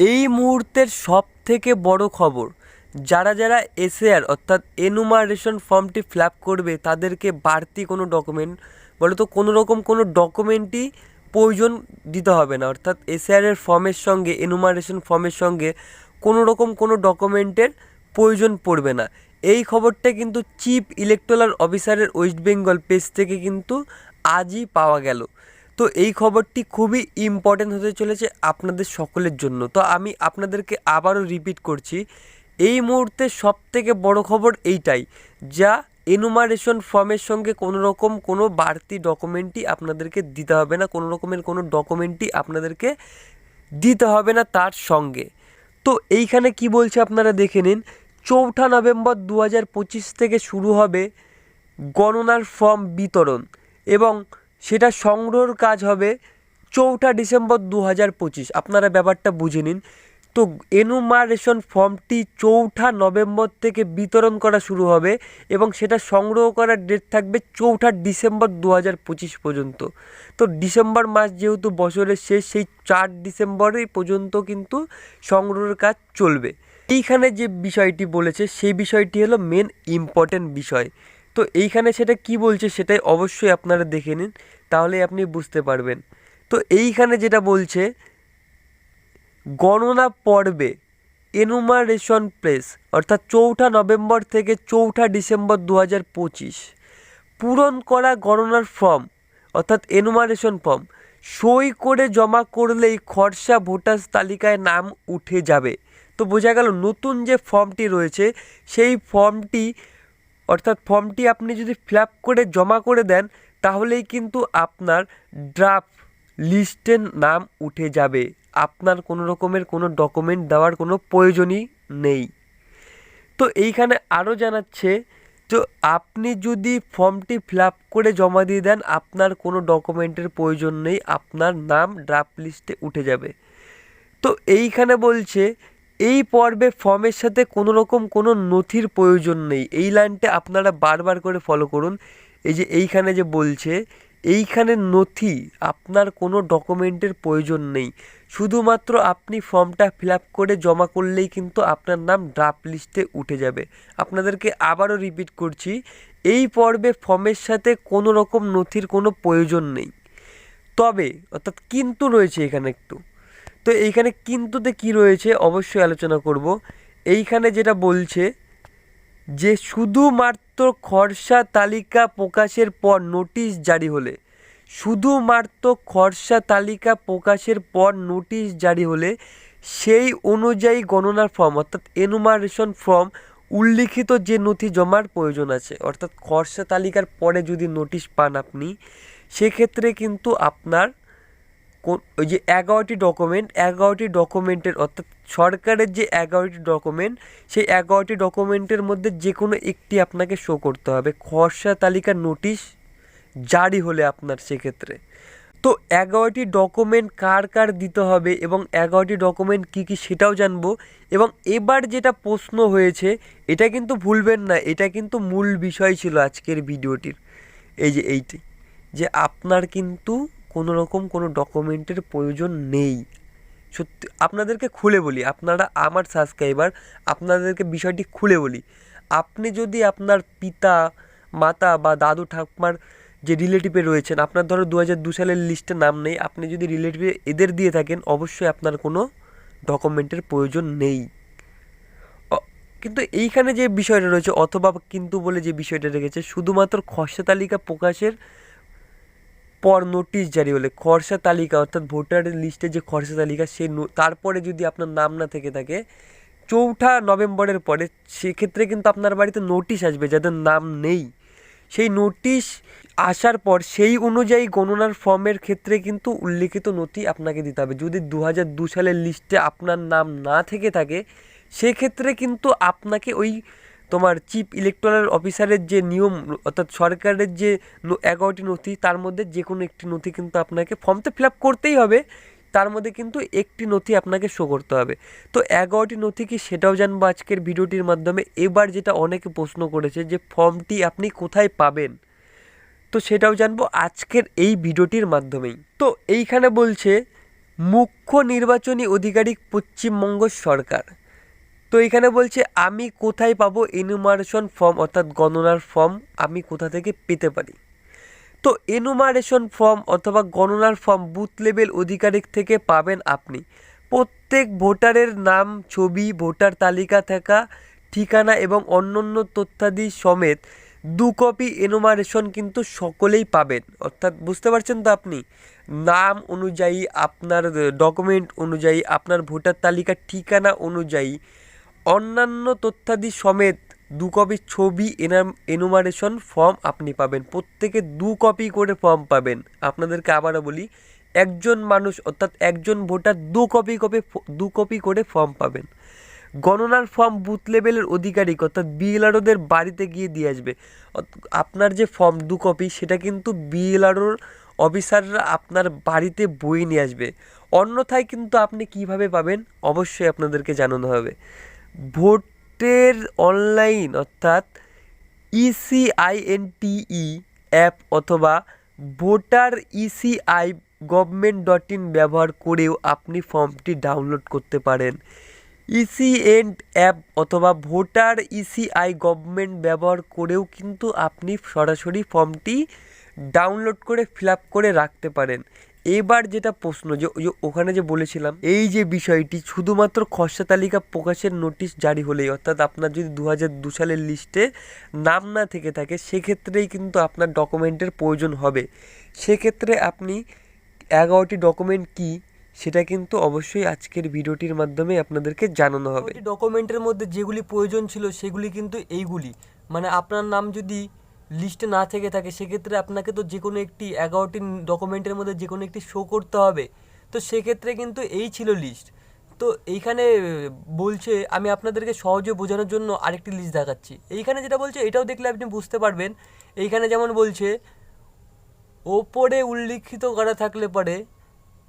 এই মুহূর্তের সব থেকে বড় খবর, যারা যারা এসএআর অর্থাৎ এনুমারেশন ফর্মটি ফিল করবে, তাদেরকে বাড়তি কোনো ডকুমেন্ট বলতো কোনো রকম কোনো ডকুমেন্টই প্রয়োজন দিতে হবে না। অর্থাৎ এসএআরের ফর্মের সঙ্গে এনুমারেশন ফর্মের সঙ্গে কোনো রকম কোনো ডকুমেন্টের প্রয়োজন পড়বে না। এই খবরটা কিন্তু চিফ ইলেকটোরাল অফিসারের ওয়েস্ট বেঙ্গল পেজ থেকে কিন্তু আজই পাওয়া গেল। তো এই খবরটি খুবই ইম্পর্টেন্ট হতে চলেছে আপনাদের সকলের জন্য। তো আমি আপনাদেরকে আবারও রিপিট করছি, এই মুহূর্তে সব থেকে বড় খবর এইটাই, যা এনুমারেশন ফর্মের সঙ্গে কোনো রকম কোনো বাড়তি ডকুমেন্টই আপনাদেরকে দিতে হবে না, কোনো রকমের কোনো ডকুমেন্টই আপনাদেরকে দিতে হবে না তার সঙ্গে। তো এইখানে কি বলছে আপনারা দেখে নিন, চৌঠা নভেম্বর দু হাজার পঁচিশ থেকে শুরু হবে গণনার ফর্ম বিতরণ এবং সেটা সংগ্রহর কাজ হবে চৌঠা ডিসেম্বর দু হাজার পঁচিশ। আপনারা ব্যাপারটা বুঝে নিন। তো এনুমারেশন ফর্মটি চৌঠা নভেম্বর থেকে বিতরণ করা শুরু হবে এবং সেটা সংগ্রহ করার ডেট থাকবে চৌঠা ডিসেম্বর দু হাজার পঁচিশ পর্যন্ত। তো ডিসেম্বর মাস যেহেতু বছরের শেষ, সেই চার ডিসেম্বরই পর্যন্ত কিন্তু সংগ্রহের কাজ চলবে। এইখানে যে বিষয়টি বলেছে, সেই বিষয়টি হলো মেন ইম্পর্ট্যান্ট বিষয়। তো এইখানে সেটা কি বলছে সেটাই অবশ্যই আপনারা দেখে নিন তাহলে আপনি বুঝতে পারবেন। তো এইখানে যেটা বলছে, গণনা পর্বে এনুমারেশন প্লেস অর্থাৎ চৌঠা নভেম্বর থেকে চৌঠা ডিসেম্বর দু হাজার পঁচিশ, পূরণ করা গণনার ফর্ম অর্থাৎ এনুমারেশন ফর্ম সই করে জমা করলেই খরসা ভোটার্স তালিকায় নাম উঠে যাবে। তো বোঝা গেল নতুন যে ফর্মটি রয়েছে, সেই ফর্মটি অর্থাৎ ফর্মটি আপনি যদি ফিল করে জমা করে দেন, তাহলেই কিন্তু আপনার ড্রাফট লিস্টের নাম উঠে যাবে। আপনার কোনো রকমের কোনো ডকুমেন্ট দেওয়ার কোনো প্রয়োজনই নেই। তো এইখানে আরও জানাচ্ছে, তো আপনি যদি ফর্মটি ফিল করে জমা দিয়ে দেন, আপনার কোনো ডকুমেন্টের প্রয়োজন নেই, আপনার নাম ড্রাফট লিস্টে উঠে যাবে। তো এইখানে বলছে এই পর্বে ফর্মের সাথে কোনো রকম কোনো নথির প্রয়োজন নেই। এই লাইনটা আপনারা বারবার করে ফলো করুন। এই যে এইখানে যে বলছে, এইখানে নথি, আপনার কোনো ডকুমেন্টের প্রয়োজন নেই। শুধুমাত্র আপনি ফর্মটা ফিল করে জমা করলেই কিন্তু আপনার নাম ড্রাফট লিস্টে উঠে যাবে। আপনাদেরকে আবারও রিপিট করছি, এই পর্বে ফর্মের সাথে কোনো রকম নথির কোনো প্রয়োজন নেই। তবে, অর্থাৎ কিন্তু রয়েছে এখানে একটু। তো এইখানে কিন্তুতে কি রয়েছে অবশ্যই আলোচনা করব। এইখানে যেটা বলছে যে শুধুমাত্র খরসা তালিকা প্রকাশের পর নোটিশ জারি হলে, শুধুমাত্র খরসা তালিকা প্রকাশের পর নোটিশ জারি হলে সেই অনুযায়ী গণনার ফর্ম, অর্থাৎ এনুমারেশন ফর্ম উল্লিখিত যে নথি জমার প্রয়োজন আছে, অর্থাৎ খরসা তালিকার পরে যদি নোটিশ পান আপনি, সেক্ষেত্রে কিন্তু আপনার ওই যে এগারোটি ডকুমেন্ট এগারোটি ডকুমেন্টের অর্থাৎ সরকারের যে এগারোটি ডকুমেন্ট সেই এগারোটি ডকুমেন্টের মধ্যে যে কোনো একটি আপনাকে শো করতে হবে। খসড়া তালিকার নোটিশ জারি হলে আপনার সেক্ষেত্রে। তো এগারোটি ডকুমেন্ট কার কার দিতে হবে এবং এগারোটি ডকুমেন্ট কী কী সেটাও জানব এবং এবার যেটা প্রশ্ন হয়েছে, এটা কিন্তু ভুলবেন না, এটা কিন্তু মূল বিষয় ছিল আজকের ভিডিওটির। এই যে এইটি, যে আপনার কিন্তু কোনো রকম কোনো ডকুমেন্টের প্রয়োজন নেই। সত্যি, আপনাদেরকে খুলে বলি, আপনারা আমার সাবস্ক্রাইবার আপনাদেরকে বিষয়টি খুলে বলি। আপনি যদি আপনার পিতা, মাতা বা দাদু ঠাকুমার যে রিলেটিভে রয়েছেন, আপনার ধরো দু হাজার দু সালের লিস্টে নাম নেই, আপনি যদি রিলেটিভে এদের দিয়ে থাকেন, অবশ্যই আপনার কোনো ডকুমেন্টের প্রয়োজন নেই। কিন্তু এইখানে যে বিষয়টা রয়েছে, অথবা কিন্তু বলে যে বিষয়টা রেখেছে, শুধুমাত্র খসড়া তালিকা প্রকাশের পর নোটিশ জারি হলে, খরচা তালিকা, অর্থাৎ ভোটার লিস্টে যে খরচা তালিকা সেই তারপরে যদি আপনার নাম না থেকে থাকে, চৌঠা নভেম্বরের পরে সেক্ষেত্রে কিন্তু আপনার বাড়িতে নোটিশ আসবে যাদের নাম নেই। সেই নোটিশ আসার পর সেই অনুযায়ী গণনার ফর্মের ক্ষেত্রে কিন্তু উল্লিখিত নথি আপনাকে দিতে হবে। যদি দু হাজার দু সালের লিস্টে আপনার নাম না থেকে থাকে, সেক্ষেত্রে কিন্তু আপনাকে ওই তোমার চিফ ইলেকটোরাল অফিসারের যে নিয়ম, অর্থাৎ সরকারের যে এগারোটি নথি, তার মধ্যে যে কোনো একটি নথি কিন্তু আপনাকে ফর্ম তো ফিল আপ করতেই হবে। তার মধ্যে কিন্তু একটি নথি আপনাকে শো করতে হবে। তো এগারোটি নথি কি সেটাও জানব আজকের ভিডিওটির মাধ্যমে। এবার যেটা অনেকে প্রশ্ন করেছে যে ফর্মটি আপনি কোথায় পাবেন? তো সেটাও জানব আজকের এই ভিডিওটির মাধ্যমেই। তো এইখানে বলছে, মুখ্য নির্বাচনী আধিকারিক পশ্চিমবঙ্গ সরকার। তো এখানে বলছে, আমি কোথায় পাবো এনুমারেশন ফর্ম অর্থাৎ গণনার ফর্ম আমি কোথা থেকে পেতে পারি? তো এনুমারেশন ফর্ম অথবা গণনার ফর্ম বুথ লেভেল আধিকারিক থেকে পাবেন আপনি। প্রত্যেক ভোটারের নাম, ছবি, ভোটার তালিকা থাকা, ঠিকানা এবং অন্যান্য তথ্যাদি সমেত দু কপি এনুমারেশন কিন্তু সকলেই পাবেন। অর্থাৎ বুঝতে পারছেন তো আপনি? নাম অনুযায়ী আপনার ডকুমেন্ট অনুযায়ী, আপনার ভোটার তালিকার ঠিকানা অনুযায়ী অন্যান্য তথ্যাদি সমেত দু কপি ছবি এনাম এনুমারেশন ফর্ম আপনি পাবেন। প্রত্যেকে দু কপি করে ফর্ম পাবেন। আপনাদেরকে আবারও বলি, একজন মানুষ অর্থাৎ একজন ভোটার দু কপি কপি দু কপি করে ফর্ম পাবেন। গণনার ফর্ম বুথ লেভেলের অধিকারিক অর্থাৎ বিএলআরওদের বাড়িতে গিয়ে দিয়ে আসবে। আপনার যে ফর্ম দু কপি সেটা কিন্তু বিএলআরওর অফিসাররা আপনার বাড়িতে বই নিয়ে আসবে। অন্যথায় কিন্তু আপনি কীভাবে পাবেন, অবশ্যই আপনাদেরকে জানানো হবে। ভোটের অনলাইন অর্থাৎ E ইসিআইএনটিই অ্যাপ অথবা voter ECI government dot in ব্যবহার করেও আপনি ফর্মটি ডাউনলোড করতে পারেন। ইসিএন্ট অ্যাপ অথবা ভোটার ইসিআই গভর্নমেন্ট ব্যবহার করেও কিন্তু আপনি সরাসরি ফর্মটি ডাউনলোড করে ফিল করে রাখতে পারেন। এবার যেটা প্রশ্ন যে, ওই ওখানে যে বলেছিলাম, এই যে বিষয়টি শুধুমাত্র খসড়া তালিকা প্রকাশের নোটিশ জারি হলেই, অর্থাৎ আপনার যদি দু হাজার দু সালের লিস্টে নাম না থেকে থাকে, সেক্ষেত্রেই কিন্তু আপনার ডকুমেন্টের প্রয়োজন হবে। সেক্ষেত্রে আপনি এগারোটি ডকুমেন্ট কি, সেটা কিন্তু অবশ্যই আজকের ভিডিওটির মাধ্যমে আপনাদেরকে জানানো হবে। ডকুমেন্টের মধ্যে যেগুলি প্রয়োজন ছিল, সেগুলি কিন্তু এইগুলি। মানে আপনার নাম যদি লিস্টে না থেকে থাকে, সেক্ষেত্রে আপনাকে তো যে কোনো একটি এগারোটি ডকুমেন্টের মধ্যে যে কোনো একটি শো করতে হবে। তো সেক্ষেত্রে কিন্তু এই ছিল লিস্ট তো এইখানে বলছে, আমি আপনাদেরকে সহজে বোঝানোর জন্য আরেকটি লিস্ট দেখাচ্ছি। এইখানে যেটা বলছে, এটাও দেখলে আপনি বুঝতে পারবেন। এইখানে যেমন বলছে, ওপরে উল্লিখিত করা থাকলে পরে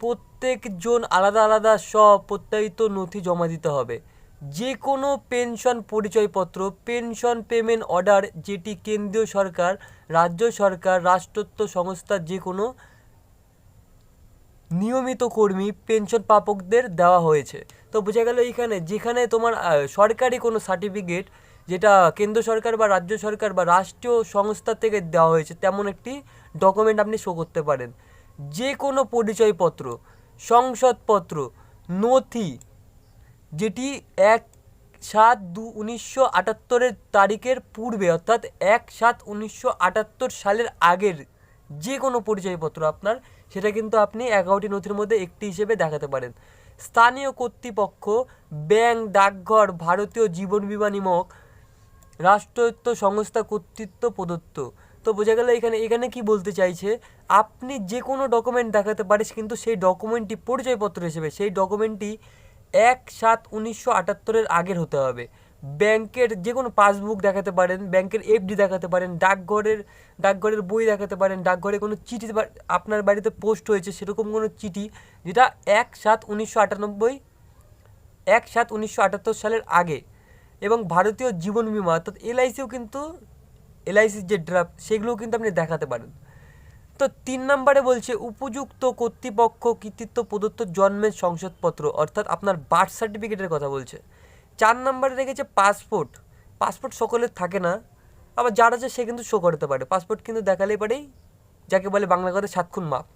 প্রত্যেকজন আলাদা আলাদা সব প্রত্যায়িত নথি জমা দিতে হবে। যে কোনো পেনশন পরিচয়পত্র, পেনশন পেমেন্ট অর্ডার যেটি কেন্দ্রীয় সরকার, রাজ্য সরকার, রাষ্ট্রত্ব সংস্থার যে কোনো নিয়মিত কর্মী পেনশন প্রাপকদের দেওয়া হয়েছে। তো বোঝা গেল এইখানে যেখানে তোমার সরকারি কোনো সার্টিফিকেট যেটা কেন্দ্র সরকার বা রাজ্য সরকার বা রাষ্ট্রীয় সংস্থা থেকে দেওয়া হয়েছে, তেমন একটি ডকুমেন্ট আপনি শো করতে পারেন। যে কোনো পরিচয়পত্র, সংসদপত্র, নথি যেটি এক সাত দু উনিশশো আটাত্তরের তারিখের পূর্বে, অর্থাৎ এক সাত উনিশশো আটাত্তর সালের আগের যে কোনো পরিচয়পত্র আপনার, সেটা কিন্তু আপনি এগারোটি নথির মধ্যে একটি হিসেবে দেখাতে পারেন। স্থানীয় কর্তৃপক্ষ, ব্যাংক, ডাকঘর, ভারতীয় জীবন বিমা নিমক, রাষ্ট্রায়ত্ত সংস্থা কর্তৃত্ব প্রদত্ত। তো বোঝা গেল এখানে এখানে কি বলতে চাইছে? আপনি যে কোনো ডকুমেন্ট দেখাতে পারিস, কিন্তু সেই ডকুমেন্টটি পরিচয়পত্র হিসেবে, সেই ডকুমেন্টটি এক সাত উনিশশো আটাত্তরের আগের হতে হবে। ব্যাংকের যে কোনো পাসবুক দেখাতে পারেন, ব্যাংকের এফডি দেখাতে পারেন, ডাকঘরের ডাকঘরের বই দেখাতে পারেন, ডাকঘরে কোনো চিঠি আপনার বাড়িতে পোস্ট হয়েছে সেরকম কোনো চিঠি যেটা এক সাত উনিশশো আটানব্বই, এক সাত উনিশশো আটাত্তর সালের আগে। এবং ভারতীয় জীবন বিমা অর্থাৎ এলআইসিও কিন্তু এলআইসির যে ড্রাফট সেগুলোও কিন্তু আপনি দেখাতে পারেন। তো তিন নম্বরে বলছে, উপযুক্ত কর্তৃপক্ষ কৃতিত্ব প্রদত্ত জন্মের সংসদপত্র অর্থাৎ আপনার বার্থ সার্টিফিকেটের কথা বলছে। চার নম্বরে রেখেছে পাসপোর্ট। পাসপোর্ট সকলের থাকে না, আবার যার আছে সে কিন্তু শো করতে পারে। পাসপোর্ট কিন্তু দেখালেই পারেই, যাকে বলে বাংলা কথায় সাতক্ষণ মাপ।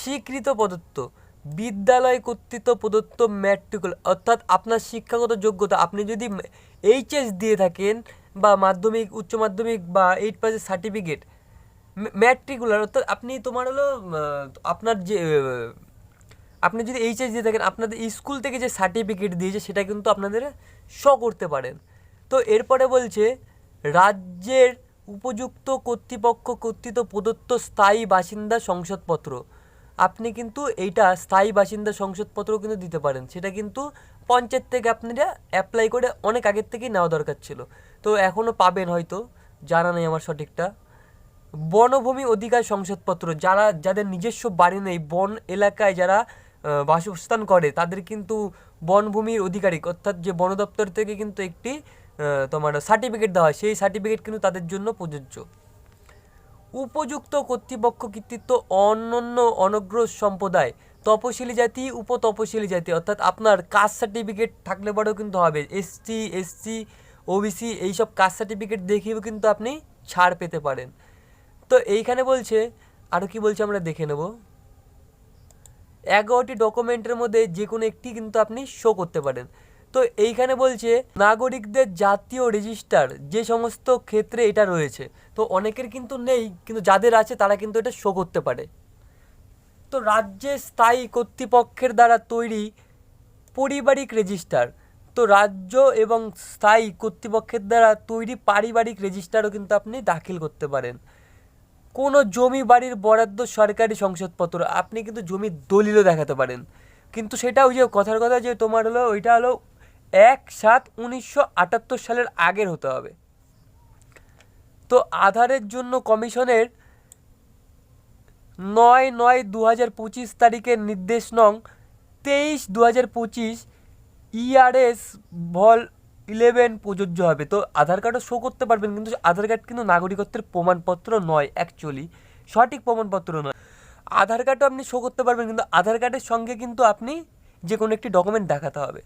স্বীকৃত প্রদত্ত। বিদ্যালয় কর্তৃত্ব প্রদত্ত ম্যাট্রিকুল অর্থাৎ আপনার শিক্ষাগত যোগ্যতা। আপনি যদি এইচএস দিয়ে থাকেন বা মাধ্যমিক, উচ্চ মাধ্যমিক বা এইট পাসের সার্টিফিকেট ম্যাট্রিকুলার অর্থাৎ আপনি তোমার হলো আপনার যে আপনি যদি এইচএস দিয়ে থাকেন, আপনাদের স্কুল থেকে যে সার্টিফিকেট দিয়েছে, সেটা কিন্তু আপনাদের শো করতে পারেন। তো এরপরে বলছে, রাজ্যের উপযুক্ত কর্তৃপক্ষ কর্তৃক প্রদত্ত স্থায়ী বাসিন্দা সংসদপত্র। আপনি কিন্তু এইটা স্থায়ী বাসিন্দা সংসদপত্র কিন্তু দিতে পারেন। সেটা কিন্তু পঞ্চায়েত থেকে আপনারা অ্যাপ্লাই করে অনেক আগের থেকেই নেওয়া দরকার ছিল। তো এখনও পাবেন হয়তো, জানা নেই আমার সঠিকটা। বনভূমি অধিকার সংসদপত্র, যারা, যাদের নিজস্ব বাড়ি নেই, বন এলাকায় যারা বাসস্থান করে, তাদের কিন্তু বনভূমির অধিকারিক, অর্থাৎ যে বন দপ্তর থেকে কিন্তু একটি তোমার সার্টিফিকেট দেওয়া হয়, সেই সার্টিফিকেট কিন্তু তাদের জন্য প্রযোজ্য। উপযুক্ত কর্তৃপক্ষ কৃতিত্ব অন্যান্য অনগ্র সম্প্রদায়, তপশিলি জাতি, উপতপশিলি জাতি, অর্থাৎ আপনার কাস্ট সার্টিফিকেট থাকলে পরেও কিন্তু হবে এসটি এসসি ওবিসি এইসব কাস্ট সার্টিফিকেট দেখিয়েও কিন্তু আপনি ছাড় পেতে পারেন। তো এইখানে বলছে আরও কি বলছে আমরা দেখে নেব। এগারোটি ডকুমেন্টের মধ্যে যে কোনো একটি কিন্তু আপনি শো করতে পারেন। তো এইখানে বলছে, নাগরিকদের জাতীয় রেজিস্টার যে সমস্ত ক্ষেত্রে এটা রয়েছে। তো অনেকের কিন্তু নেই, কিন্তু যাদের আছে তারা কিন্তু এটা শো করতে পারে। তো রাজ্যে স্থায়ী কর্তৃপক্ষের দ্বারা তৈরি পারিবারিক রেজিস্টার তো রাজ্য এবং স্থায়ী কর্তৃপক্ষের দ্বারা তৈরি পারিবারিক রেজিস্টারও কিন্তু আপনি দাখিল করতে পারেন। কোনো জমি বাড়ির বরাদ্দ সরকারি সংসদপত্র, আপনি কিন্তু জমির দলিলও দেখাতে পারেন। কিন্তু সেটা ওই যে কথার কথা যে তোমার হলো, ওইটা হলো এক সাত উনিশশো আটাত্তর সালের আগের হতে হবে। তো আধারের জন্য কমিশনের নয় নয় দু হাজার পঁচিশ তারিখের নির্দেশ নং তেইশ দু হাজার পঁচিশ ইআরএস ভল ইলেভেন প্রযোজ্য হবে। তো আধার কার্ডও শো করতে পারবেন, কিন্তু আধার কার্ড কিন্তু নাগরিকত্বের প্রমাণপত্র নয় অ্যাকচুয়ালি সঠিক প্রমাণপত্র নয়। আধার কার্ডও আপনি শো করতে পারবেন, কিন্তু আধার কার্ডের সঙ্গে কিন্তু আপনি যে কোনো একটি ডকুমেন্ট দেখাতে হবে।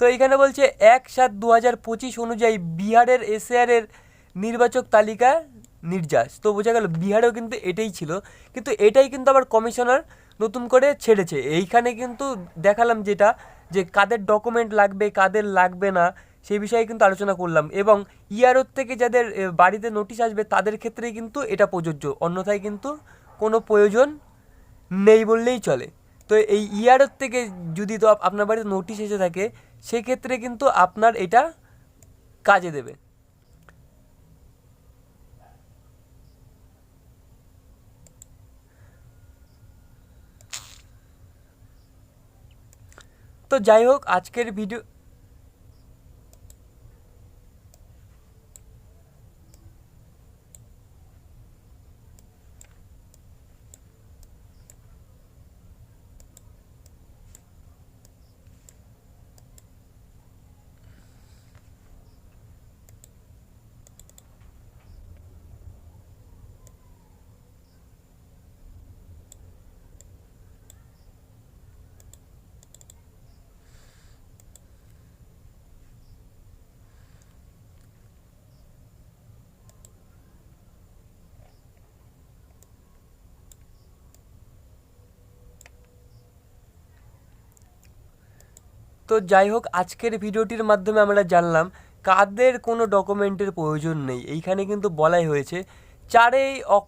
তো এখানে বলছে, এক সাত দু হাজার পঁচিশ অনুযায়ী বিহারের এসএআরের নির্বাচক তালিকা নির্যাস। তো বোঝা গেল, বিহারেও কিন্তু এটাই ছিল। কিন্তু এটাই কিন্তু আবার কমিশনার নতুন করে ছেড়েছে। এইখানে কিন্তু দেখালাম যেটা, যে কাদের ডকুমেন্ট লাগবে, কাদের লাগবে না সেই বিষয়ে কিন্তু আলোচনা করলাম। এবং ইয়ারোর থেকে যাদের বাড়িতে নোটিশ আসবে, তাদের ক্ষেত্রেই কিন্তু এটা প্রযোজ্য। অন্যথায় কিন্তু কোনো প্রয়োজন নেই বললেই চলে। তো এই ইয়ারের থেকে যদি তো আপ- আপনার বাড়িতে নোটিশ এসে থাকে, সেক্ষেত্রে কিন্তু আপনার এটা কাজে দেবে। তো যাই হোক, আজকের ভিডিও তো যাই হোক আজকের ভিডিওটির মাধ্যমে আমরা জানলাম কাদের কোনো ডকুমেন্টের প্রয়োজন নেই। এইখানে কিন্তু বলাই হয়েছে, চারেই অক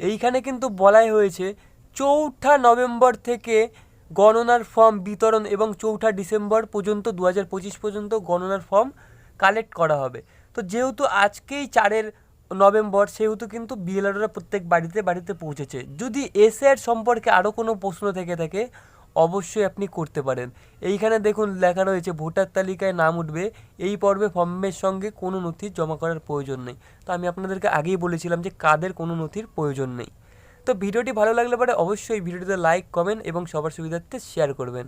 এইখানে কিন্তু বলাই হয়েছে, চৌঠা নভেম্বর থেকে গণনার ফর্ম বিতরণ এবং চৌঠা ডিসেম্বর পর্যন্ত দু পর্যন্ত গণনার ফর্ম কালেক্ট করা হবে। তো যেহেতু আজকেই চারের নভেম্বর, সেহেতু কিন্তু বিএলআররা প্রত্যেক বাড়িতে বাড়িতে পৌঁছেছে। যদি এসএর সম্পর্কে আরও কোনো প্রশ্ন থেকে থাকে, অবশ্যই আপনি করতে পারেন। এইখানে দেখুন লেখা রয়েছে, ভোটার তালিকায় নাম উঠবে। এই পর্বে ফর্মের সঙ্গে কোনো নথি জমা করার প্রয়োজন নেই। তো আমি আপনাদেরকে আগেই বলেছিলাম যে কাদের কোনো নথির প্রয়োজন নেই। তো ভিডিওটি ভালো লাগলে পরে অবশ্যই ভিডিওটিতে লাইক কমেন্ট এবং সবার সুবিধার্থে শেয়ার করবেন।